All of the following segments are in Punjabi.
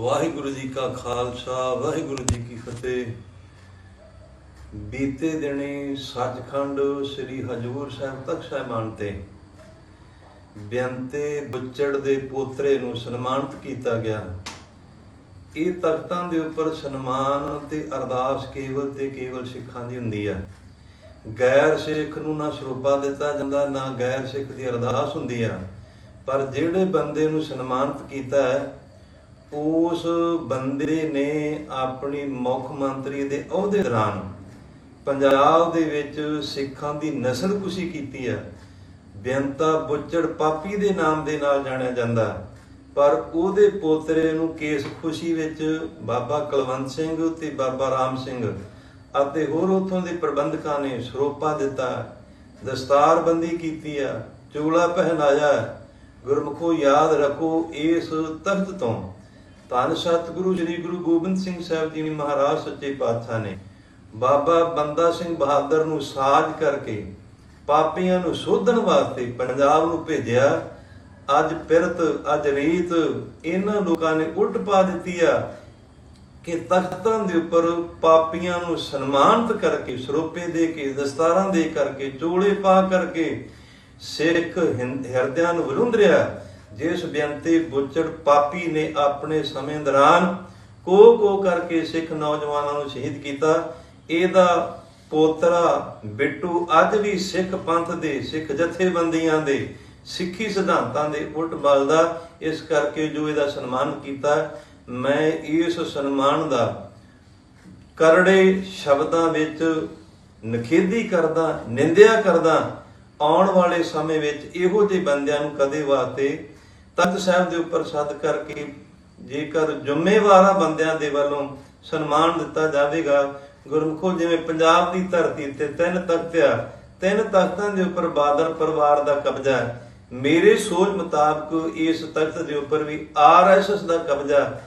ਵਾਹਿਗੁਰੂ ਜੀ ਕਾ ਖਾਲਸਾ, ਵਾਹਿਗੁਰੂ ਜੀ ਕੀ ਫਤਿਹ। ਬੀਤੇ ਦਿਨੀ ਸੱਚਖੰਡ ਸ੍ਰੀ ਹਜੂਰ ਸਾਹਿਬ ਤਖਤ ਸਾਹਿਬਾਨ ਤੇ ਬੇਅੰਤੇ ਬੁੱਚੜ ਦੇ ਪੋਤਰੇ ਨੂੰ ਸਨਮਾਨਿਤ ਕੀਤਾ ਗਿਆ। ਇਹ ਤਖਤਾਂ ਦੇ ਉੱਪਰ ਸਨਮਾਨ ਤੇ ਅਰਦਾਸ ਕੇਵਲ ਤੇ ਕੇਵਲ ਸਿੱਖਾਂ ਦੀ ਹੁੰਦੀ ਹੈ ਗੈਰ ਸਿੱਖ ਨੂੰ ਨਾ ਸਰੂਪਾ ਦਿੱਤਾ ਜਾਂਦਾ, ਨਾ ਗੈਰ ਸਿੱਖ ਦੀ ਅਰਦਾਸ ਹੁੰਦੀ ਆ। ਪਰ ਜਿਹੜੇ ਬੰਦੇ ਨੂੰ ਸਨਮਾਨਿਤ ਕੀਤਾ ਹੈ ਉਸ ਬੰਦੇ ਨੇ ਆਪਣੀ ਮੁੱਖ ਮੰਤਰੀ ਦੇ ਅਹੁਦੇ ਦੌਰਾਨ ਪੰਜਾਬ ਦੇ ਵਿੱਚ ਸਿੱਖਾਂ ਦੀ ਨਸਲਕੁਸ਼ੀ ਕੀਤੀ ਹੈ। ਬੇਅੰਤਾ ਬੁੱਚੜ ਪਾਪੀ ਦੇ ਨਾਮ ਦੇ ਨਾਲ ਜਾਣਿਆ ਜਾਂਦਾ ਪਰ ਉਹਦੇ ਪੋਤਰੇ ਨੂੰ ਕੇਸ ਖੁਸ਼ੀ ਵਿੱਚ ਬਾਬਾ ਕੁਲਵੰਤ ਸਿੰਘ ਤੇ ਬਾਬਾ ਰਾਮ ਸਿੰਘ ਅਤੇ ਹੋਰ ਉਥੋਂ ਦੇ ਪ੍ਰਬੰਧਕਾਂ ਨੇ ਸਰੋਪਾ ਦਿੱਤਾ ਦਸਤਾਰਬੰਦੀ ਕੀਤੀ ਆ ਚੋਲਾ ਪਹਿਨਾਇਆ ਗੁਰਮੁਖੋ ਯਾਦ ਰੱਖੋ ਇਸ ਤਖਤ ਤੋਂ। ਧੰਨ ਸਤਿਗੁਰੂ, ਸ੍ਰੀ ਗੁਰੂ ਗੋਬਿੰਦ ਸਿੰਘ ਸਾਹਿਬ ਜੀ ਨੇ ਮਹਾਰਾਜ ਸੱਚੇ ਪਾਤਸ਼ਾਹ ਨੇ ਬਾਬਾ ਬੰਦਾ ਸਿੰਘ ਬਹਾਦਰ ਨੂੰ ਸਾਜ ਕਰਕੇ ਪਾਪੀਆਂ ਨੂੰ ਸੋਧਣ ਵਾਸਤੇ ਪੰਜਾਬ ਨੂੰ ਭੇਜਿਆ। ਅੱਜ ਪਿਰਤ, ਅੱਜ ਰੀਤ ਇਹਨਾਂ ਲੋਕਾਂ ਨੇ ਉਲਟ ਪਾ ਦਿੱਤੀ ਆ ਕਿ ਤਖਤਾਂ ਦੇ ਉੱਪਰ ਪਾਪੀਆਂ ਨੂੰ ਸਨਮਾਨਿਤ ਕਰਕੇ, ਸਰੋਪੇ ਦੇ ਕੇ, ਦਸਤਾਰਾਂ ਦੇ ਕਰਕੇ, ਚੋਲੇ ਪਾ ਕਰਕੇ ਸਿੱਖ ਹਿਰਦਿਆਂ ਨੂੰ ਵਿਰੁੰਦਰਿਆ। ਜਿਸ ਬੇਅੰਤੇ ਬੁੱਚੜ ਪਾਪੀ ਨੇ ਆਪਣੇ ਸਮੇਂ ਦੌਰਾਨ ਕੋ ਕੋ ਕਰਕੇ ਸਿੱਖ ਨੌਜਵਾਨਾਂ ਨੂੰ ਸ਼ਹੀਦ ਕੀਤਾ, ਇਹਦਾ ਪੋਤਰਾ ਬਿੱਟੂ ਅੱਜ ਵੀ ਸਿੱਖ ਪੰਥ ਦੇ, ਸਿੱਖ ਜਥੇਬੰਦੀਆਂ ਦੇ, ਸਿੱਖੀ ਸਿਧਾਂਤਾਂ ਦੇ ਉਲਟ ਬਲਦਾ, ਇਸ ਕਰਕੇ ਜੋ ਇਹਦਾ ਸਨਮਾਨ ਕੀਤਾ, ਮੈਂ ਇਸ ਸਨਮਾਨ ਦਾ ਕਰੜੇ ਸ਼ਬਦਾਂ ਵਿੱਚ ਨਖੇਦੀ ਕਰਦਾ, ਨਿੰਦਿਆ ਕਰਦਾ, ਆਉਣ ਵਾਲੇ ਸਮੇਂ ਵਿੱਚ ਇਹੋ ਜਿਹੇ ਬੰਦਿਆਂ ਨੂੰ ਕਦੇ ਵਾਸਤੇ ਤਖਤ ਸਾਹਿਬ ਦੇ ਉੱਪਰ ਸੱਦ ਕਰਕੇ ਜੇਕਰ ਜ਼ਿੰਮੇਵਾਰਾਂ ਬੰਦਿਆਂ ਦੇ ਵੱਲੋਂ ਸਨਮਾਨ ਦਿੱਤਾ ਜਾਵੇਗਾ, ਗੁਰਮੁਖੋ ਜਿਵੇਂ ਪੰਜਾਬ ਦੀ ਧਰਤੀ ਤੇ ਤਿੰਨ ਤਖਤ ਆ, ਤਿੰਨ ਤਖਤਾਂ ਦੇ ਉੱਪਰ ਬਾਦਲ ਪਰਿਵਾਰ ਦਾ ਕਬਜ਼ਾ ਹੈ। ਮੇਰੇ ਸੋਚ ਮੁਤਾਬਕ ਇਸ ਤਖਤ ਦੇ ਉੱਪਰ ਵੀ ਆਰਐਸਐਸ ਦਾ ਕਬਜ਼ਾ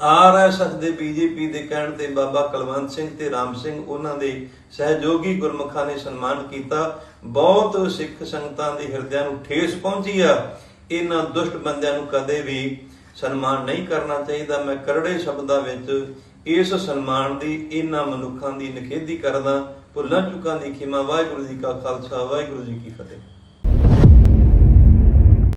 ਆਰਐਸਐਸ ਦੇ ਬੀਜੇਪੀ ਦੇ ਕਹਿਣ ਤੇ ਬਾਬਾ ਕੁਲਵੰਤ ਸਿੰਘ ਤੇ ਰਾਮ ਸਿੰਘ, ਉਹਨਾਂ ਦੇ ਸਹਿਯੋਗੀ ਗੁਰਮੁਖਾਂ ਨੇ ਸਨਮਾਨ ਕੀਤਾ। ਬਹੁਤ ਸਿੱਖ ਸੰਗਤਾਂ ਦੇ ਹਿਰਦਿਆਂ ਨੂੰ ਠੇਸ ਪਹੁੰਚੀ ਆ। ਇਹਨਾਂ ਦੁਸ਼ਟ ਬੰਦਿਆਂ ਨੂੰ ਕਦੇ ਵੀ ਸਨਮਾਨ ਨਹੀਂ ਕਰਨਾ ਚਾਹੀਦਾ। ਮੈਂ ਕਰੜੇ ਸ਼ਬਦਾਂ ਵਿੱਚ ਇਸ ਸਨਮਾਨ ਦੀ, ਇਹਨਾਂ ਮਨੁੱਖਾਂ ਦੀ ਨਿਖੇਧੀ ਕਰਦਾ। ਭੁੱਲਾਂ ਚੁੱਕਾਂ ਦੀ ਖਿਮਾ। ਵਾਹਿਗੁਰੂ ਜੀ ਕਾ ਖਾਲਸਾ, ਵਾਹਿਗੁਰੂ ਜੀ ਕੀ ਫਤਿਹ।